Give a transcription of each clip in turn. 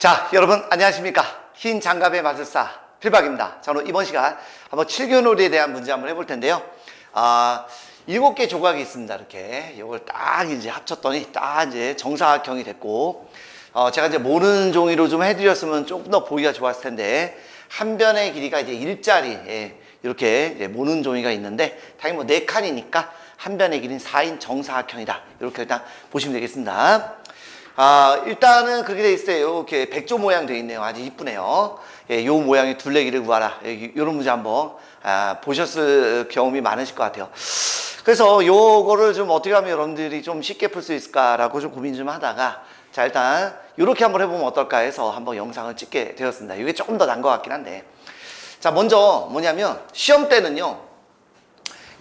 자, 여러분 안녕하십니까? 흰 장갑의 마술사 필박입니다. 저는 이번 시간 한번 칠교놀이에 대한 문제 한번 해볼 텐데요. 아, 일곱 개 조각이 있습니다. 이렇게 이걸 딱 이제 합쳤더니 딱 이제 정사각형이 됐고, 어, 제가 이제 모르는 종이로 좀 해드렸으면 조금 더 보기가 좋았을 텐데 한 변의 길이가 이제 일자리 예, 이렇게 이제 모는 종이가 있는데 당연히 뭐 네 칸이니까 한 변의 길이는 4인 정사각형이다. 이렇게 일단 보시면 되겠습니다. 아, 일단은 그렇게 돼 있어요. 이렇게 백조 모양 돼 있네요. 아주 이쁘네요. 예, 요 모양의 둘레기를 구하라. 예, 요런 문제 한번 아, 보셨을 경험이 많으실 것 같아요. 그래서 요거를 좀 어떻게 하면 여러분들이 좀 쉽게 풀 수 있을까라고 좀 고민 좀 하다가 자, 일단 요렇게 한번 해보면 어떨까 해서 한번 영상을 찍게 되었습니다. 이게 조금 더 나은 것 같긴 한데. 자, 먼저 뭐냐면 시험 때는요.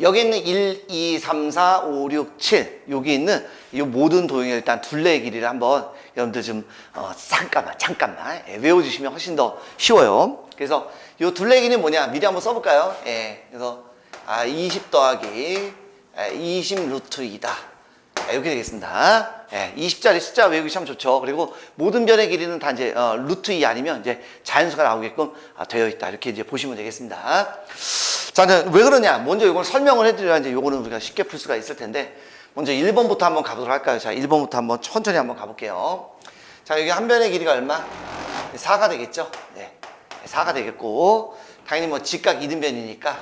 여기 있는 1, 2, 3, 4, 5, 6, 7 여기 있는 이 모든 도형의 일단 둘레의 길이를 한번 여러분들 좀 어, 잠깐만 잠깐만 예, 외워주시면 훨씬 더 쉬워요. 그래서 이 둘레의 길이는 뭐냐 미리 한번 써볼까요? 예, 그래서 아, 20 더하기 예, 20 루트 2다. 예, 이렇게 되겠습니다. 예, 20짜리 숫자 외우기 참 좋죠. 그리고 모든 변의 길이는 다 이제 어, 루트 2 아니면 이제 자연수가 나오게끔 아, 되어 있다. 이렇게 이제 보시면 되겠습니다. 자, 이제 왜 그러냐? 먼저 이걸 설명을 해드려야 이제 요거는 우리가 쉽게 풀 수가 있을 텐데, 먼저 1번부터 한번 가보도록 할까요? 자, 1번부터 한번 천천히 한번 가볼게요. 자, 여기 한 변의 길이가 얼마? 4가 되겠죠? 네. 4가 되겠고, 당연히 뭐 직각 이등변이니까,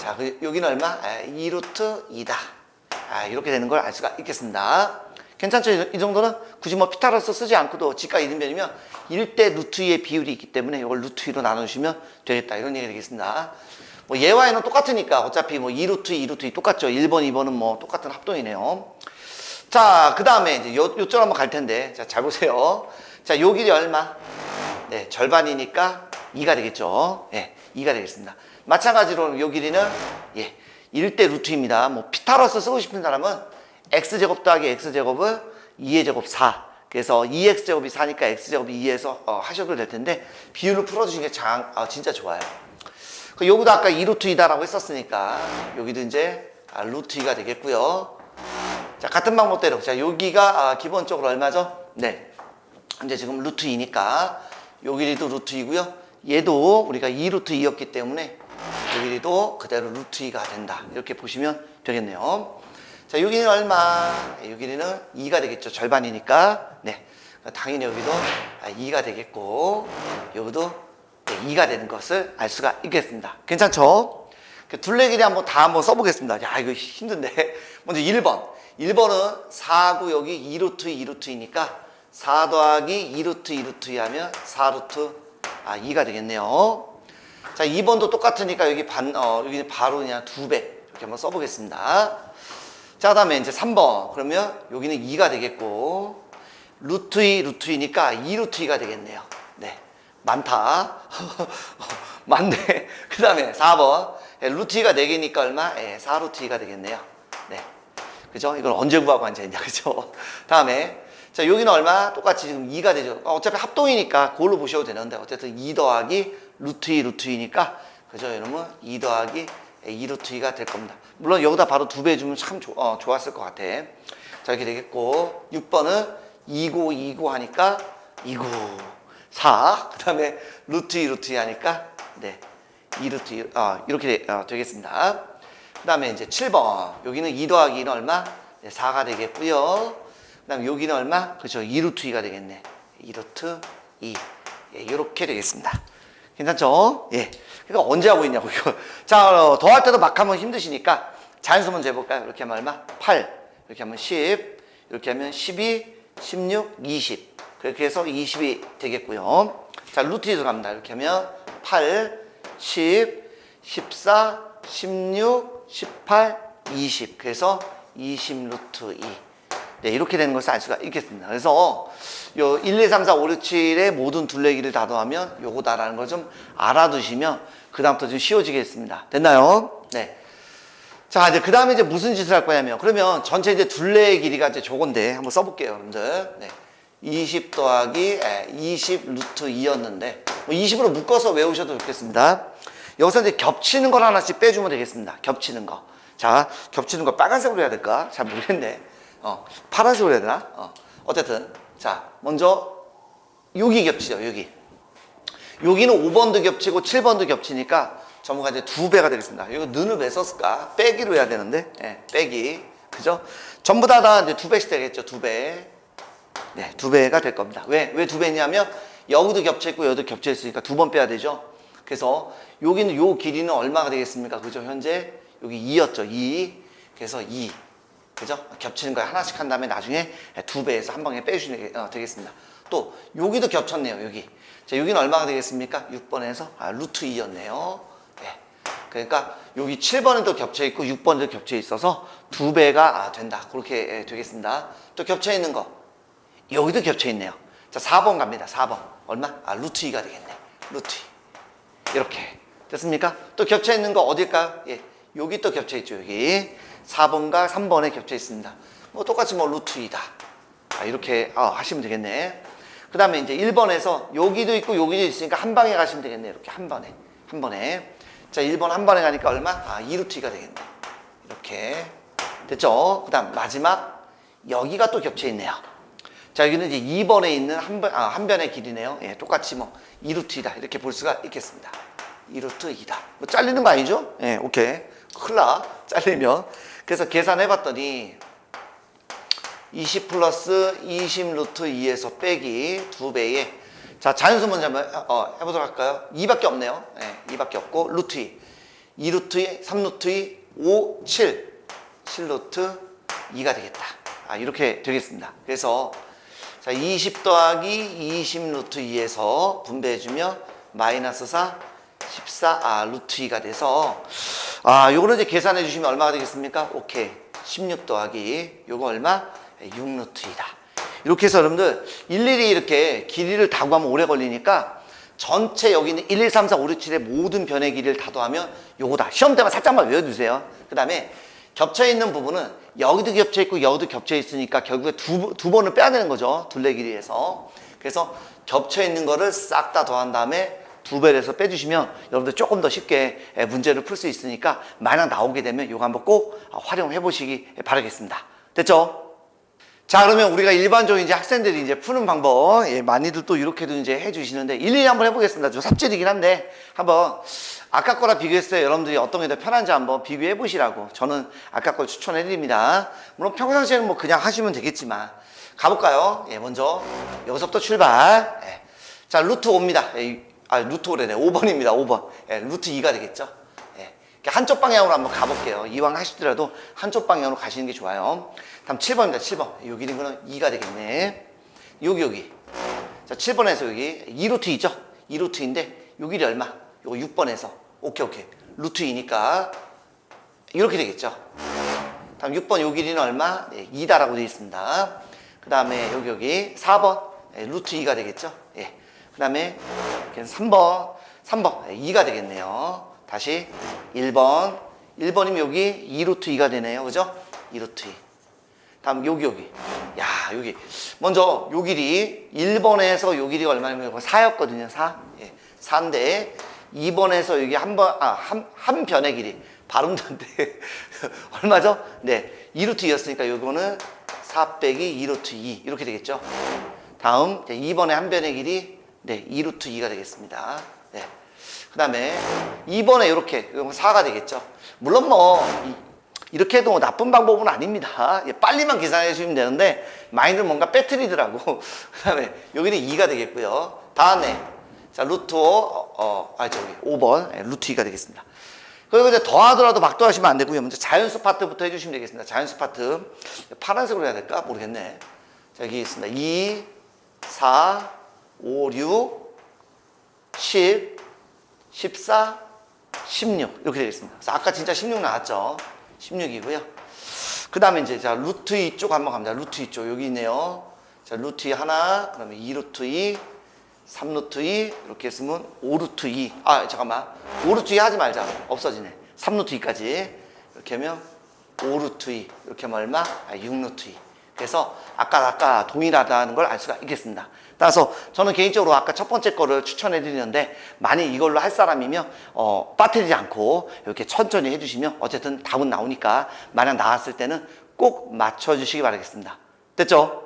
자, 그 여기는 얼마? 아, 2루트 2다. 아, 이렇게 되는 걸 알 수가 있겠습니다. 괜찮죠? 이- 이 정도는 굳이 뭐 피타고라스 쓰지 않고도 직각 이등변이면 1대 루트 2의 비율이 있기 때문에 이걸 루트 2로 나눠주시면 되겠다. 이런 얘기 되겠습니다. 뭐 얘와 얘는 똑같으니까 어차피 뭐 2루트 2, 2루트 2 똑같죠. 1번, 2번은 뭐 똑같은 합동이네요. 자, 그 다음에 이제 요, 요쪽 한번 갈 텐데. 자, 잘 보세요. 자, 요 길이 얼마? 네, 절반이니까 2가 되겠죠. 예, 2가 되겠습니다. 마찬가지로 요 길이는 예, 1대 루트입니다. 뭐 피타고라스 쓰고 싶은 사람은 x제곱 더하기 x제곱은 2의 제곱 4. 그래서 2x제곱이 4니까 x제곱이 2에서 어, 하셔도 될 텐데 비율을 풀어주시는 게 장, 아, 진짜 좋아요. 그 여기도 아까 2루트 2다라고 했었으니까 여기도 이제 아, 루트 2가 되겠고요. 자, 같은 방법대로. 자, 여기가 아, 기본적으로 얼마죠? 네. 이제 지금 루트 2니까 요 길이도 루트 2고요. 얘도 우리가 2루트 2였기 때문에 요 길이도 그대로 루트 2가 된다. 이렇게 보시면 되겠네요. 자, 여기는 얼마? 네, 요 길이는 2가 되겠죠. 절반이니까. 네. 당연히 여기도 2가 되겠고, 여기도 네, 2가 되는 것을 알 수가 있겠습니다. 괜찮죠? 그 둘레 길이 한번 다 한번 써보겠습니다. 야, 이거 힘든데. 먼저 1번. 1번은 4 구 여기 2루트 2루트이니까 4 더하기 2루트 2루트 하면 4루트 아, 2가 되겠네요. 자, 2번도 똑같으니까 여기 반, 어, 여기는 바로 그냥 두 배. 이렇게 한번 써보겠습니다. 자, 다음에 이제 3번. 그러면 여기는 2가 되겠고, 루트 2, 루트 2니까 2 루트 2가 되겠네요. 네. 많다. 많네. 그 다음에 4번. 예, 루트 2가 4개니까 얼마? 예, 4 루트 2가 되겠네요. 네. 그죠? 이걸 언제 구하고 앉아있냐. 그죠? 다음에. 자, 여기는 얼마? 똑같이 지금 2가 되죠. 어, 어차피 합동이니까 그걸로 보셔도 되는데, 어쨌든 2 더하기 루트 2, 루트 2니까, 그죠? 여러분? 2 더하기 2 루트 2가 될 겁니다. 물론 여기다 바로 두배 주면 참 좋- 어, 좋았을 것 같아. 자, 이렇게 되겠고, 6번은 2고 2고 하니까 2고 4. 그 다음에 루트 2, 루트 2 하니까, 네. 2 루트 2, 어, 이렇게 되, 어, 되겠습니다. 그 다음에 이제 7번. 여기는 2 더하기 2는 얼마? 네, 4가 되겠고요. 그 다음에 여기는 얼마? 그렇죠. 2 루트 2가 되겠네. 2 루트 2. 예, 이렇게 되겠습니다. 괜찮죠? 예. 그러니까 언제 하고 있냐고, 이거. 자, 어, 더할 때도 막 하면 힘드시니까 자연수 먼저 해볼까요? 이렇게 하면 얼마? 8. 이렇게 하면 10. 이렇게 하면 12, 16, 20. 그렇게 해서 20이 되겠고요. 자, 루트 2 들어갑니다. 이렇게 하면 8, 10, 14, 16, 18, 20. 그래서 20 루트 2. 네, 이렇게 되는 것을 알 수가 있겠습니다. 그래서 요 1, 2, 3, 4, 5, 6, 7의 모든 둘레기를 다 더하면 요거다라는 걸 좀 알아두시면 그다음부터 좀 쉬워지겠습니다. 됐나요? 네. 자, 이제 그 다음에 이제 무슨 짓을 할 거냐면, 그러면 전체 이제 둘레의 길이가 이제 저건데, 한번 써볼게요, 여러분들. 네. 20 더하기 에, 20 루트 2였는데, 뭐 20으로 묶어서 외우셔도 좋겠습니다. 여기서 이제 겹치는 걸 하나씩 빼주면 되겠습니다. 겹치는 거. 자, 겹치는 거 빨간색으로 해야 될까? 잘 모르겠네. 어, 파란색으로 해야 되나? 어, 어쨌든. 자, 먼저 여기 겹치죠, 여기. 여기는 5번도 겹치고 7번도 겹치니까 전부가 이제 두 배가 되겠습니다. 이거 는을 왜 썼을까? 빼기로 해야 되는데, 예, 빼기. 그죠? 전부 다 다 이제 두 배씩 되겠죠, 두 배. 네, 두 배가 될 겁니다. 왜, 왜 두 배냐면, 여기도 겹쳐있고, 여기도 겹쳐있으니까 두 번 빼야 되죠. 그래서, 여기는 요 길이는 얼마가 되겠습니까? 그죠? 현재, 여기 2였죠, 2. 그래서 2. 그죠? 겹치는 거 하나씩 한 다음에 나중에 두 배에서 한 방에 빼주시면 되겠- 어, 되겠습니다. 또, 여기도 겹쳤네요, 여기. 자, 여기는 얼마가 되겠습니까? 6번에서, 아, 루트 2였네요. 네. 그러니까 여기 7번에도 겹쳐 있고 6번에도 겹쳐 있어서 두 배가 아, 된다. 그렇게 예, 되겠습니다. 또 겹쳐 있는 거. 여기도 겹쳐 있네요. 자, 4번 갑니다. 4번. 얼마? 아, 루트 2가 되겠네. 루트 2. 이렇게. 됐습니까? 또 겹쳐 있는 거 어딜까요? 예. 여기 또 겹쳐 있죠. 여기. 4번과 3번에 겹쳐 있습니다. 뭐 똑같이 뭐 루트 2다. 아, 이렇게 아, 하시면 되겠네. 그 다음에 이제 1번에서 여기도 있고 여기도 있으니까 한 방에 가시면 되겠네. 이렇게 한 번에. 한 번에. 자, 1번 한 번에 가니까 얼마? 아, 2루트가 되겠네. 이렇게. 됐죠? 그 다음 마지막 여기가 또 겹쳐 있네요. 자, 여기는 이제 2번에 있는 한, 번, 아, 한 변의 길이네요. 예, 똑같이 뭐 2루트이다. 이렇게 볼 수가 있겠습니다. 2루트 2다. 뭐 잘리는 거 아니죠? 예, 오케이. 나. 잘리면. 그래서 계산해 봤더니 20 플러스 20 루트 2에서 빼기 두 배에 자 자연수 먼저 한번 어, 해보도록 할까요? 2밖에 없네요. 네, 2밖에 없고 루트 2, 2 루트 2, 3 루트 2, 5, 7, 7 루트 2가 되겠다. 아 이렇게 되겠습니다. 그래서 자, 20 더하기 20 루트 2에서 분배해주면 마이너스 4, 14, 아, 루트 2가 돼서 아, 요거는 이제 계산해 주시면 얼마가 되겠습니까? 오케이. 16 더하기 요거 얼마? 6 루트 2다. 이렇게 해서 여러분들 일일이 이렇게 길이를 다 구하면 오래 걸리니까 전체 여기 있는 1, 2, 3, 4, 5, 6, 7의 모든 변의 길이를 다 더하면 요거다. 시험 때만 살짝만 외워두세요. 그 다음에 겹쳐 있는 부분은 여기도 겹쳐 있고 여기도 겹쳐 있으니까 결국에 두, 두 번을 빼야 되는 거죠. 둘레 길이에서. 그래서 겹쳐 있는 거를 싹 다 더한 다음에 두 배를 해서 빼주시면 여러분들 조금 더 쉽게 예, 문제를 풀 수 있으니까 만약 나오게 되면 이거 한번 꼭 활용해 보시기 바라겠습니다. 됐죠? 자 그러면 우리가 일반적인 이제 학생들이 이제 푸는 방법 예, 많이들 또 이렇게도 이제 해주시는데 일일이 한번 해보겠습니다. 좀 삽질이긴 한데 한번 아까 거랑 비교했을 때 여러분들이 어떤 게 더 편한지 한번 비교해 보시라고 저는 아까 걸 추천해 드립니다. 물론 평상시에는 뭐 그냥 하시면 되겠지만 가볼까요? 예, 먼저 여기서부터 출발. 예. 자 루트 5입니다. 예, 아 루트 5래네 5번입니다. 5번. 예, 루트 2가 되겠죠? 예. 한쪽 방향으로 한번 가볼게요. 이왕 하시더라도 한쪽 방향으로 가시는 게 좋아요. 다음 7번입니다. 7번. 여기 있는 거는 2가 되겠네. 여기, 여기. 자, 7번에서 여기 2루트 있죠? 2루트인데, 요 길이 얼마? 요거 6번에서. 오케이, 오케이. 루트 2니까 이렇게 되겠죠? 다음 6번 요 길이는 얼마? 네, 2다라고 되어 있습니다. 그 다음에 여기, 여기 4번. 네, 루트 2가 되겠죠? 예. 그 다음에 3번. 3번. 네, 2가 되겠네요. 다시 1번. 1번이면 여기 2루트 2가 되네요. 그죠? 2루트 2. 다음 여기 여기. 야, 여기. 먼저 요 길이 1번에서 요 길이가 얼마냐면 4였거든요. 4. 예. 4인데 2번에서 여기 한 번, 아, 한, 한 변의 길이. 발음도 안 돼. 얼마죠? 네. 2루트 2였으니까 요거는 4 빼기 2루트 2. 이렇게 되겠죠? 다음, 2번에 한 변의 길이 네, 2루트 2가 되겠습니다. 네. 그 다음에 2번에 이렇게, 이건 4가 되겠죠? 물론 뭐, 이- 이렇게 해도 뭐 나쁜 방법은 아닙니다. 예, 빨리만 계산해 주시면 되는데, 마인드는 뭔가 빼트리더라고. 그 다음에 여기는 2가 되겠고요. 다음에, 자, 루트 5, 어, 어, 아, 저기, 5번, 예, 루트 2가 되겠습니다. 그리고 이제 더하더라도 막도하시면 안 되고요. 먼저 자연수 파트부터 해주시면 되겠습니다. 자연수 파트. 파란색으로 해야 될까? 모르겠네. 자, 여기 있습니다. 2, 4, 5, 6, 10, 14, 16 이렇게 되겠습니다. 그래서 아까 진짜 16 나왔죠. 16이고요. 그 다음에 이제 자 루트 2쪽 한번 갑니다. 루트 2쪽 여기 있네요. 자 루트 2 하나, 그다음에 2 루트 2, 3 루트 2 이렇게 했으면 5 루트 2. 아 잠깐만 5 루트 2 하지 말자. 없어지네. 3 루트 2까지 이렇게 하면 5 루트 2 이렇게 하면 얼마? 아, 6 루트 2. 그래서 아까 아까 동일하다는 걸 알 수가 있겠습니다. 따라서 저는 개인적으로 아까 첫 번째 거를 추천해 드리는데 많이 이걸로 할 사람이면 어, 빠뜨리지 않고 이렇게 천천히 해주시면 어쨌든 답은 나오니까 만약 나왔을 때는 꼭 맞춰주시기 바라겠습니다. 됐죠?